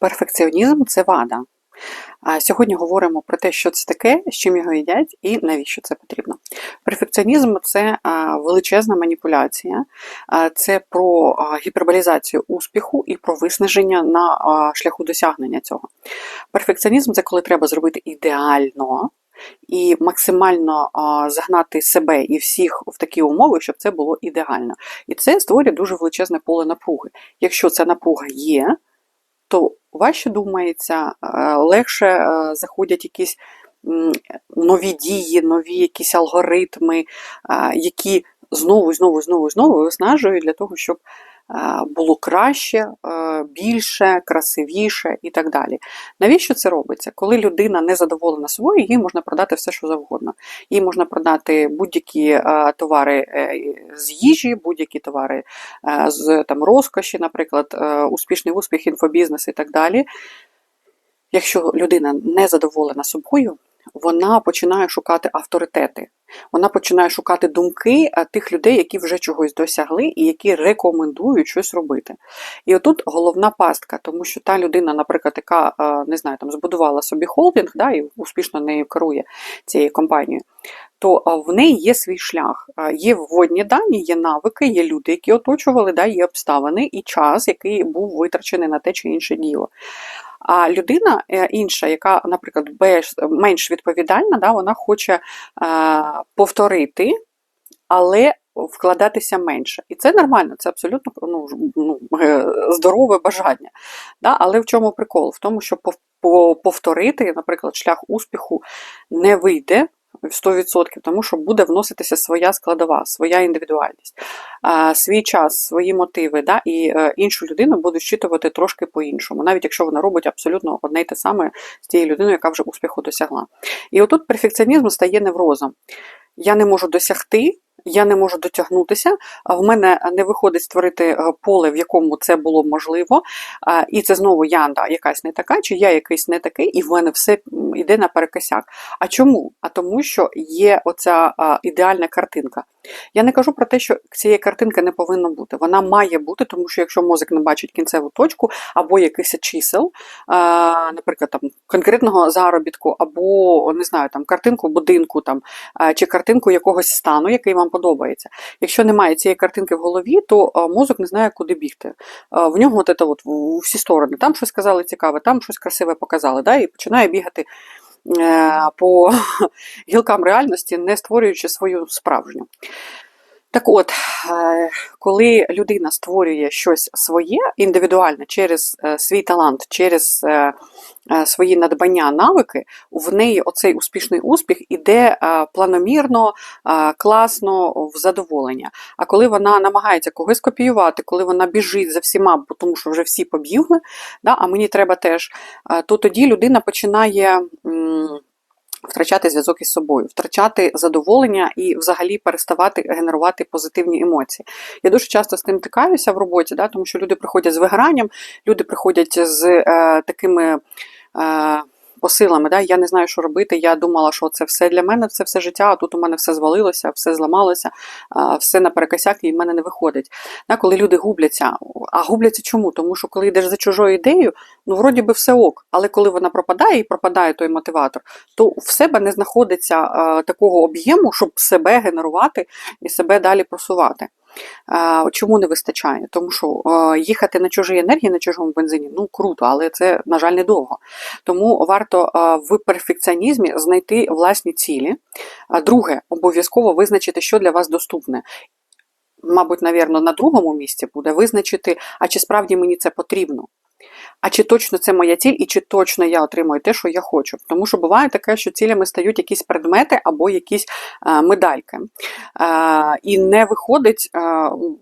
Перфекціонізм це вада. Сьогодні говоримо про те, що це таке, з чим його їдять і навіщо це потрібно. Перфекціонізм це величезна маніпуляція, це про гіперболізацію успіху і про виснаження на шляху досягнення цього. Перфекціонізм це коли треба зробити ідеально. І максимально загнати себе і всіх в такі умови, щоб це було ідеально. І це створює дуже величезне поле напруги. Якщо ця напруга є, то важче думається, е, легше е, заходять якісь нові дії, нові якісь алгоритми, е, які знову, знову, знову, знову виснажують для того, щоб було краще, більше, красивіше і так далі. Навіщо це робиться? Коли людина не задоволена собою, їй можна продати все, що завгодно. Їй можна продати будь-які товари е, з їжі, будь-які товари з там, розкоші, наприклад, е, успішний успіх, інфобізнес і так далі. Якщо людина не задоволена собою, вона починає шукати авторитети. Вона починає шукати думки е, тих людей, які вже чогось досягли і які рекомендують щось робити. І отут головна пастка, тому що та людина, наприклад, яка е, не знаю, там збудувала собі холдинг, да, і успішно нею керує цією компанією, то е, в неї є свій шлях. Є вводні дані, є навики, є люди, які оточували, да, є обставини і час, який був витрачений на те чи інше діло. А людина е, інша, яка, наприклад, менш відповідальна, да, вона хоче е, повторити, але вкладатися менше. І це нормально, це абсолютно ну, ну, е, здорове бажання. Да? Але в чому прикол? В тому, що повторити, наприклад, шлях успіху не вийде. В 100%, тому що буде вноситися своя складова, своя індивідуальність, свій час, свої мотиви, да, і е, іншу людину будуть щитувати трошки по-іншому, навіть якщо вона робить абсолютно одне й те саме з тією людиною, яка вже успіху досягла. І отут перфекціонізм стає неврозом. Я не можу досягти, я не можу дотягнутися, в мене не виходить створити е, поле, в якому це було можливо, і це знову я да, якась не така, чи я якийсь не такий, і в мене все йде на перекосяк. А чому? А тому, що є оця ідеальна картинка. Я не кажу про те, що цієї картинки не повинно бути. Вона має бути, тому що якщо мозок не бачить кінцеву точку або якихось чисел, наприклад, там конкретного заробітку, або не знаю, там картинку будинку, там чи картинку якогось стану, який вам подобається. Якщо немає цієї картинки в голові, то мозок не знає, куди бігти. В нього от це от у всі сторони. Там щось сказали цікаве, там щось красиве показали, да, і починає бігати по гілкам реальності, не створюючи свою справжню. Так от, е, коли людина створює щось своє індивідуальне через е, свій талант, через е, свої надбання, навики, в неї оцей успішний успіх іде планомірно, класно, в задоволення. А коли вона намагається когось копіювати, коли вона біжить за всіма, тому що вже всі побігли, а мені треба теж, то тоді людина починає. Втрачати зв'язок із собою, втрачати задоволення і взагалі переставати генерувати позитивні емоції. Я дуже часто з тим тикаюся в роботі, да, тому що люди приходять з вигоранням, люди приходять з е, такими. Е, Посилами, да, я не знаю, що робити. Я думала, що це все для мене, це все життя, а тут у мене все звалилося, все зламалося, все наперекосяк, і в мене не виходить. Да, коли люди губляться. А губляться чому? Тому що коли йдеш за чужою ідеєю, ну вроді би все ок. Але коли вона пропадає і пропадає той мотиватор, то в себе не знаходиться такого об'єму, щоб себе генерувати і себе далі просувати. Чому не вистачає? Тому що е, їхати на чужій енергії, на чужому бензині, ну круто, але це, на жаль, недовго. Тому варто е, в перфекціонізмі знайти власні цілі. Друге, обов'язково визначити, що для вас доступне. Мабуть, навірно, на другому місці буде визначити, а чи справді мені це потрібно. А чи точно це моя ціль, і чи точно я отримую те, що я хочу? Тому що буває таке, що цілями стають якісь предмети або якісь е, медальки. Е, і не виходить е,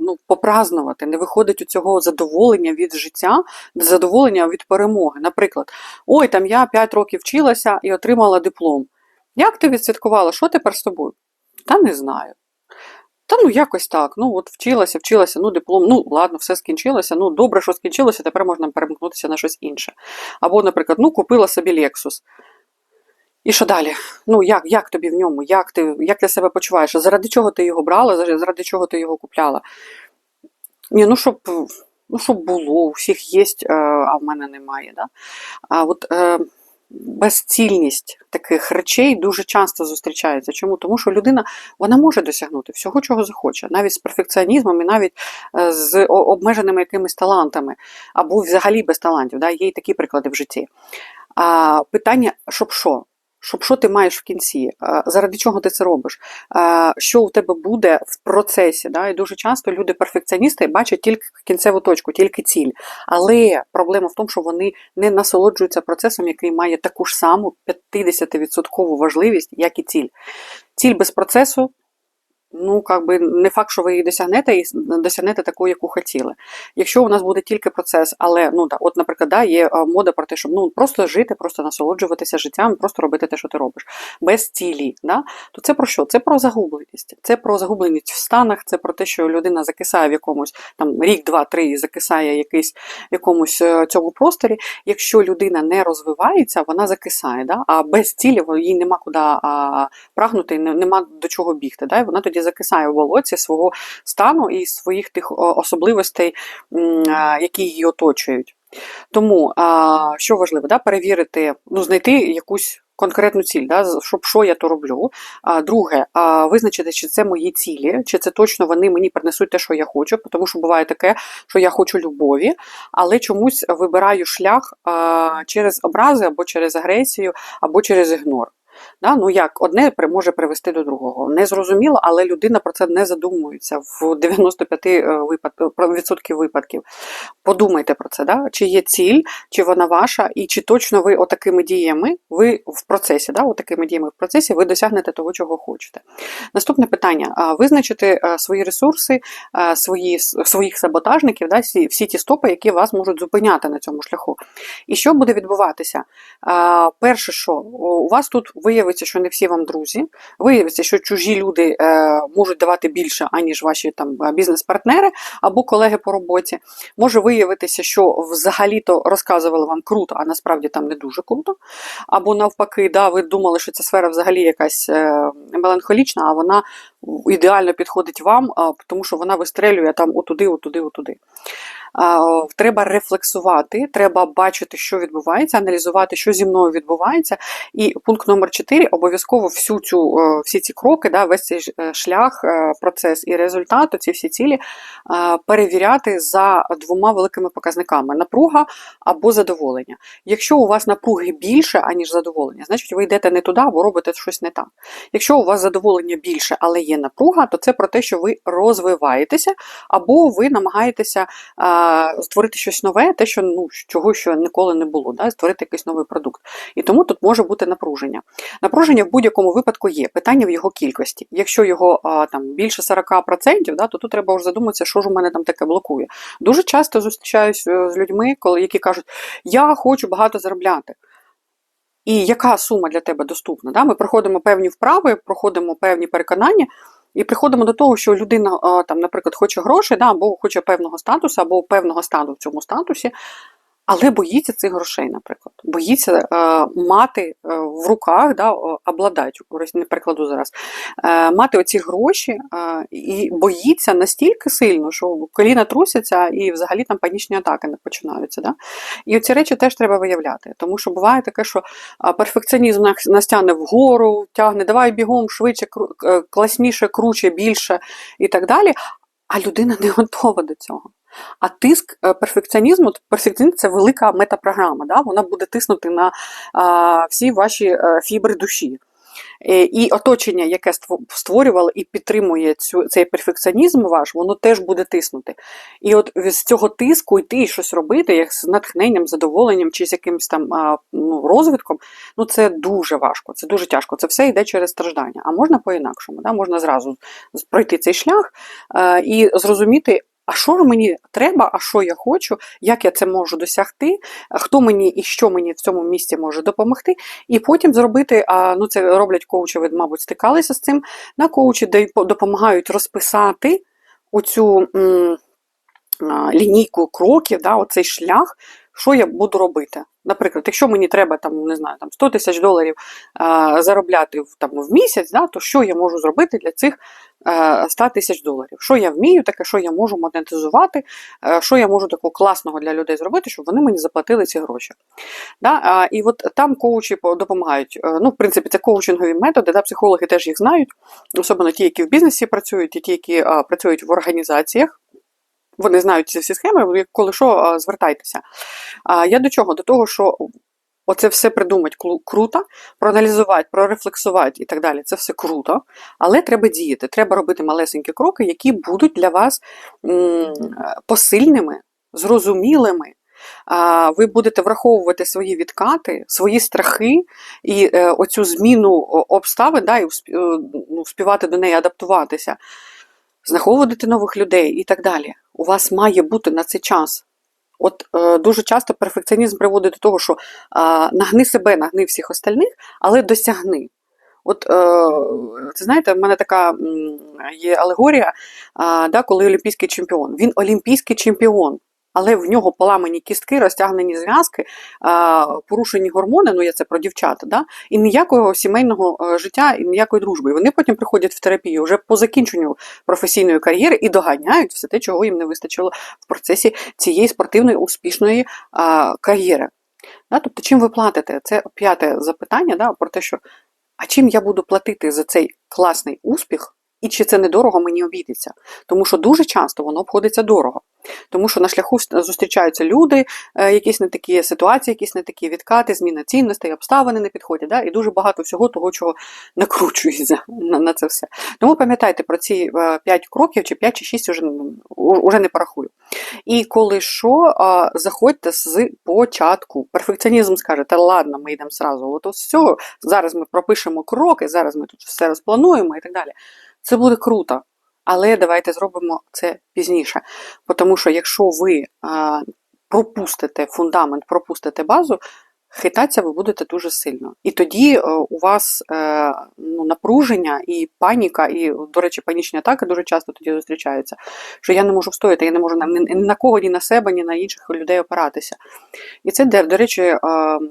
ну, попразнувати, не виходить у цього задоволення від життя, задоволення від перемоги. Наприклад, ой, там я 5 років вчилася і отримала диплом. Як ти відсвяткувала? Що тепер з тобою? Та не знаю. Та ну якось так. Ну от вчилася, вчилася, ну диплом, ну ладно, все скінчилося. Ну добре, що скінчилося, тепер можна перемкнутися на щось інше. Або, наприклад, ну купила собі Lexus. І що далі? Ну як як тобі в ньому? Як ти як ти себе почуваєш? Заради чого ти його брала? Заради чого ти його купляла? Ні, ну щоб ну, щоб було, у всіх є, а в мене немає. Да? А от е, безцільність таких речей дуже часто зустрічається. Чому? Тому що людина вона може досягнути всього, чого захоче, навіть з перфекціонізмом і навіть е, з обмеженими якимись талантами, або взагалі без талантів. Да? Є і такі приклади в житті. А, питання, щоб що? Щоб що ти маєш в кінці, заради чого ти це робиш, що у тебе буде в процесі. Да? І дуже часто люди-перфекціоністи бачать тільки кінцеву точку, тільки ціль. Але проблема в тому, що вони не насолоджуються процесом, який має таку ж саму 50% важливість, як і ціль. Ціль без процесу. Ну, как би не факт, що ви її досягнете і досягнете такою, яку хотіли. Якщо у нас буде тільки процес, але ну да, от, наприклад, да, є мода про те, щоб ну просто жити, просто насолоджуватися життям, просто робити те, що ти робиш, без цілі, да, то це про що? Це про загубленість. Це про загубленість в станах, це про те, що людина закисає в якомусь там рік, два, три і закисає якийсь в якомусь е, цьому просторі. Якщо людина не розвивається, вона закисає, да, а без цілі їй нема куди а, прагнути, не- нема до чого бігти. Да, і вона тоді закисає в болоті свого стану і своїх тих особливостей, які її оточують. Тому що важливо, да, перевірити, ну, знайти якусь конкретну ціль, да, щоб що я то роблю. А, друге, а, визначити, чи це мої цілі, чи це точно вони мені принесуть те, що я хочу, тому що буває таке, що я хочу любові, але чомусь вибираю шлях а, через образи або через агресію, або через ігнор. Да? Ну як одне може привести до другого. Незрозуміло, але людина про це не задумується в 95 е, випад... про відсотків випадків. Подумайте про це, да? чи є ціль, чи вона ваша, і чи точно ви отакими діями, ви в процесі, да? отакими діями в процесі ви досягнете того, чого хочете. Наступне питання: визначити е, свої ресурси, е, свої, своїх саботажників, да? всі, всі ті стопи, які вас можуть зупиняти на цьому шляху. І що буде відбуватися? Перше, що у вас тут виявиться, що не всі вам друзі, виявиться, що чужі люди е, можуть давати більше, аніж ваші там бізнес-партнери або колеги по роботі. Може виявитися, що взагалі-то розказували вам круто, а насправді там не дуже круто. Або навпаки, да, ви думали, що ця сфера взагалі якась е, меланхолічна, а вона ідеально підходить вам, тому що вона вистрелює там отуди, отуди, отуди. Треба рефлексувати, треба бачити, що відбувається, аналізувати, що зі мною відбувається. І пункт номер 4 обов'язково всю цю, е, всі ці кроки, да, весь цей е, шлях, е, процес і результат, ці всі цілі перевіряти за двома великими показниками: напруга або задоволення. Якщо у вас напруги більше, аніж задоволення, значить ви йдете не туди або робите щось не так. Якщо у вас задоволення більше, але є напруга, то це про те, що ви розвиваєтеся, або ви намагаєтеся а, створити щось нове, те, що ну, чого що ніколи не було, да? створити якийсь новий продукт. І тому тут може бути напруження. Напруження в будь-якому випадку є. Питання в його кількості. Якщо його а, там більше 40%, да, то тут треба вже задуматися, що ж у мене там таке блокує. Дуже часто зустрічаюсь е, з людьми, коли які кажуть, я хочу багато заробляти. І яка сума для тебе доступна? Да? Ми проходимо певні вправи, проходимо певні переконання, і приходимо до того, що людина, там, наприклад, хоче грошей, да, або хоче певного статусу, або певного стану в цьому статусі, але боїться цих грошей, наприклад. Боїться е, мати е, в руках, да, о, обладати, ось не перекладу зараз, е, мати оці гроші е, і боїться настільки сильно, що коліна трусяться і взагалі там панічні атаки не починаються. Да? І ці речі теж треба виявляти, тому що буває таке, що перфекціонізм нас- нас тягне вгору, тягне, давай бігом швидше, е, класніше, круче, більше і так далі. А людина не готова до цього. А тиск е, перфекціонізму, перфекціонізм це велика метапрограма, да? вона буде тиснути на а, всі ваші е, фібри душі. Е, І оточення, яке ство- створювало і підтримує цю, цей перфекціонізм ваш, воно теж буде тиснути. І от з цього тиску йти і щось робити, як з натхненням, задоволенням чи з якимось там ну, розвитком, ну це дуже важко, це дуже тяжко. Це все йде через страждання. А можна по-інакшому, да? можна зразу пройти цей шлях і зрозуміти. А що мені треба, а що я хочу, як я це можу досягти, хто мені і що мені в цьому місці може допомогти, і потім зробити, а, ну це роблять коучі, ви, мабуть, стикалися з цим. На коучі допомагають розписати оцю м, лінійку кроків, да, оцей шлях, що я буду робити. Наприклад, якщо мені треба там, не знаю, там 100 тисяч доларів а, заробляти там, в місяць, да, то що я можу зробити для цих а, 100 тисяч доларів? Що я вмію, таке, що я можу монетизувати, а, що я можу такого класного для людей зробити, щоб вони мені заплатили ці гроші. Да? А, і от там коучі допомагають. Ну, в принципі, це коучингові методи, да, психологи теж їх знають, особливо ті, які в бізнесі працюють, і ті, які а, працюють в організаціях. Вони знають ці всі схеми, коли що, звертайтеся. Я до чого? До того, що оце все придумати круто, проаналізувати, прорефлексувати і так далі. Це все круто, але треба діяти. Треба робити малесенькі кроки, які будуть для вас посильними, зрозумілими. Ви будете враховувати свої відкати, свої страхи і е, оцю зміну обставин, да, і е, ну, вспівати до неї адаптуватися, знаходити нових людей і так далі. У вас має бути на це час. От е, дуже часто перфекціонізм приводить до того, що е, нагни себе, нагни всіх остальних, але досягни. От, е, це знаєте, в мене така є алегорія, е, да, коли олімпійський чемпіон. Він олімпійський чемпіон, але в нього поламані кістки, розтягнені зв'язки, порушені гормони, ну я це про дівчата, да, і ніякого сімейного е, життя, і ніякої дружби. І вони потім приходять в терапію вже по закінченню професійної кар'єри і доганяють все те, чого їм не вистачило в процесі цієї спортивної успішної кар'єри. Да, тобто, чим ви платите? Це п'яте запитання да, про те, що а чим я буду платити за цей класний успіх, і чи це недорого мені обійдеться? Тому що дуже часто воно обходиться дорого. Тому що на шляху зустрічаються люди, е, якісь не такі ситуації, якісь не такі відкати, зміна цінностей, обставини не підходять, да? і дуже багато всього того, чого накручується на, на це все. Тому пам'ятайте про ці 5 кроків, чи 5 чи 6 уже, уже не порахую. І коли що, заходьте з початку. Перфекціонізм скаже, та ладно, ми йдемо зразу. От ось все, зараз ми пропишемо кроки, зараз ми тут все розплануємо і так далі. Це буде круто. Але давайте зробимо це пізніше. Тому що якщо ви пропустите фундамент, пропустите базу, хитатися ви будете дуже сильно. І тоді е, у вас е, ну, напруження і паніка, і, до речі, панічні атаки дуже часто тоді зустрічаються. Що я не можу встояти, я не можу ні, на кого, ні на себе, ні на інших людей опиратися. І це, до речі, е,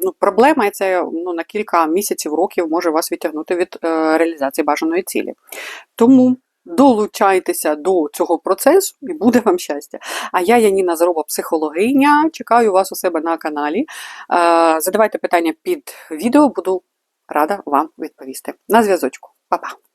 ну, проблема, і це ну, на кілька місяців, років може вас відтягнути від реалізації бажаної цілі. Тому долучайтеся до цього процесу і буде вам щастя. А я, Яніна Зароба, психологиня. Чекаю вас у себе на каналі. Е, Задавайте питання під відео, буду рада вам відповісти. На зв'язочку. Па-па!